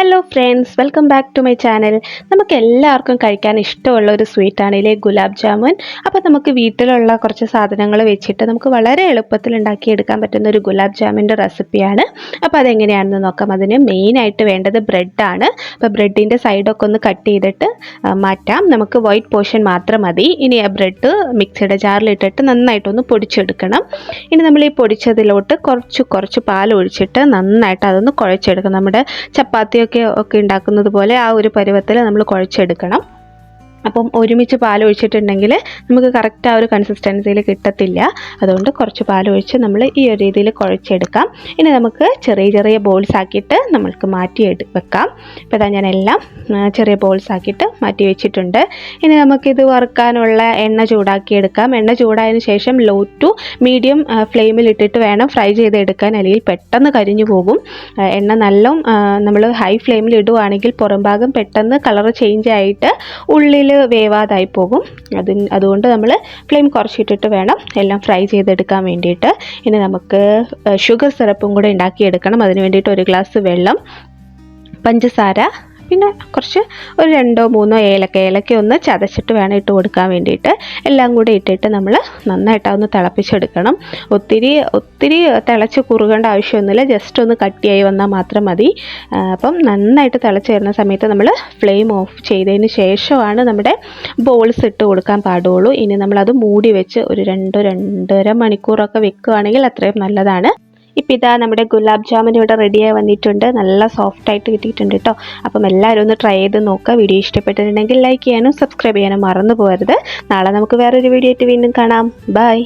Hello friends welcome back to my channel നമുക്ക് എല്ലാവർക്കും കഴിക്കാൻ ഇഷ്ടമുള്ള ഒരു സ്വീറ്റാണ് ഇല്ലേ? ഗുലാബ് ജാമുൻ. അപ്പോൾ നമുക്ക് വീട്ടിലുള്ള കുറച്ച് സാധനങ്ങൾ വെച്ചിട്ട് നമുക്ക് വളരെ എളുപ്പത്തിൽ ഉണ്ടാക്കിയെടുക്കാൻ പറ്റുന്ന ഒരു ഗുലാബ് ജാമുന്റെ റെസിപ്പിയാണ്. അപ്പോൾ അതെങ്ങനെയാണെന്ന് നോക്കാം. അതിന് മെയിനായിട്ട് വേണ്ടത് ബ്രെഡാണ് അപ്പോൾ ബ്രെഡിന്റെ സൈഡൊക്കെ ഒന്ന് കട്ട് ചെയ്തിട്ട് മാറ്റാം. നമുക്ക് വൈറ്റ് പോർഷൻ മാത്രം മതി. ഇനി ആ ബ്രെഡ് മിക്സിയുടെ ജാറിലിട്ടിട്ട് നന്നായിട്ടൊന്ന് പൊടിച്ചെടുക്കണം. ഇനി നമ്മൾ ഈ പൊടിച്ചതിലോട്ട് കുറച്ച് കുറച്ച് പാൽ ഒഴിച്ചിട്ട് നന്നായിട്ട് അതൊന്ന് കുഴച്ചെടുക്കണം. നമ്മുടെ ചപ്പാത്തിയൊക്കെ ഒക്കെ ഉണ്ടാക്കുന്നത് പോലെ ആ ഒരു പരുവത്തിൽ നമ്മൾ കുഴച്ചെടുക്കണം. അപ്പം ഒരുമിച്ച് പാൽ ഒഴിച്ചിട്ടുണ്ടെങ്കിൽ നമുക്ക് കറക്റ്റ് ആ ഒരു കൺസിസ്റ്റൻസിയിൽ കിട്ടത്തില്ല. അതുകൊണ്ട് കുറച്ച് പാൽ ഒഴിച്ച് നമ്മൾ ഈ ഒരു രീതിയിൽ കുഴച്ചെടുക്കാം. ഇനി നമുക്ക് ചെറിയ ചെറിയ ബോൾസ് ആക്കിയിട്ട് നമ്മൾക്ക് മാറ്റി വെക്കാം. ഇപ്പോൾ ഇതാ ഞാൻ എല്ലാം ചെറിയ ബോൾസ് ആക്കിയിട്ട് മാറ്റി വെച്ചിട്ടുണ്ട്. ഇനി നമുക്കിത് വറുക്കാനുള്ള എണ്ണ ചൂടാക്കി എടുക്കാം. എണ്ണ ചൂടായതിന് ശേഷം ലോ ടു മീഡിയം ഫ്ലെയിമിൽ ഇട്ടിട്ട് വേണം ഫ്രൈ ചെയ്തെടുക്കാൻ. അല്ലെങ്കിൽ പെട്ടെന്ന് കരിഞ്ഞു പോകും. എണ്ണ നല്ല നമ്മൾ ഹൈ ഫ്ലെയിമിൽ ഇടുവാണെങ്കിൽ പുറംഭാഗം പെട്ടെന്ന് കളർ ചേഞ്ച് ആയിട്ട് ഉള്ളിൽ വേവാതായി പോകും. അതിന് അതുകൊണ്ട് നമ്മൾ ഫ്ലെയിം കുറച്ചിട്ടിട്ട് വേണം എല്ലാം ഫ്രൈ ചെയ്തെടുക്കാൻ വേണ്ടിയിട്ട്. ഇനി നമുക്ക് ഷുഗർ സിറപ്പും കൂടെ ഉണ്ടാക്കിയെടുക്കണം. അതിന് വേണ്ടിയിട്ട് ഒരു ഗ്ലാസ് വെള്ളം പഞ്ചസാര പിന്നെ കുറച്ച് ഒരു രണ്ടോ മൂന്നോ ഏലക്ക ഏലക്ക ഒന്ന് ചതച്ചിട്ട് വേണം ഇട്ട് കൊടുക്കാൻ വേണ്ടിയിട്ട്. എല്ലാം കൂടി ഇട്ടിട്ട് നമ്മൾ നന്നായിട്ട് അതൊന്ന് തിളപ്പിച്ചെടുക്കണം. ഒത്തിരി ഒത്തിരി തിളച്ച് കുറുകേണ്ട ആവശ്യമൊന്നുമില്ല. ജസ്റ്റ് ഒന്ന് കട്ടിയായി വന്നാൽ മാത്രം മതി. അപ്പം നന്നായിട്ട് തിളച്ച് വരുന്ന സമയത്ത് നമ്മൾ ഫ്ലെയിം ഓഫ് ചെയ്തതിന് ശേഷമാണ് നമ്മുടെ ബോൾസ് ഇട്ട് കൊടുക്കാൻ പാടുള്ളൂ. ഇനി നമ്മളത് മൂടി വെച്ച് ഒരു രണ്ടോ രണ്ടര മണിക്കൂറൊക്കെ വെക്കുകയാണെങ്കിൽ അത്രയും നല്ലതാണ്. ഇപ്പം ഇതാ നമ്മുടെ ഗുലാബ് ജാമുൻ ഇവിടെ റെഡിയായി വന്നിട്ടുണ്ട്. നല്ല സോഫ്റ്റ് ആയിട്ട് കിട്ടിയിട്ടുണ്ട് കേട്ടോ അപ്പം എല്ലാവരും ഒന്ന് ട്രൈ ചെയ്ത് നോക്കുക. വീഡിയോ ഇഷ്ടപ്പെട്ടിട്ടുണ്ടെങ്കിൽ ലൈക്ക് ചെയ്യാനും സബ്സ്ക്രൈബ് ചെയ്യാനും മറന്നു പോകരുത്. നാളെ നമുക്ക് വേറൊരു വീഡിയോ ആയിട്ട് വീണ്ടും കാണാം. ബൈ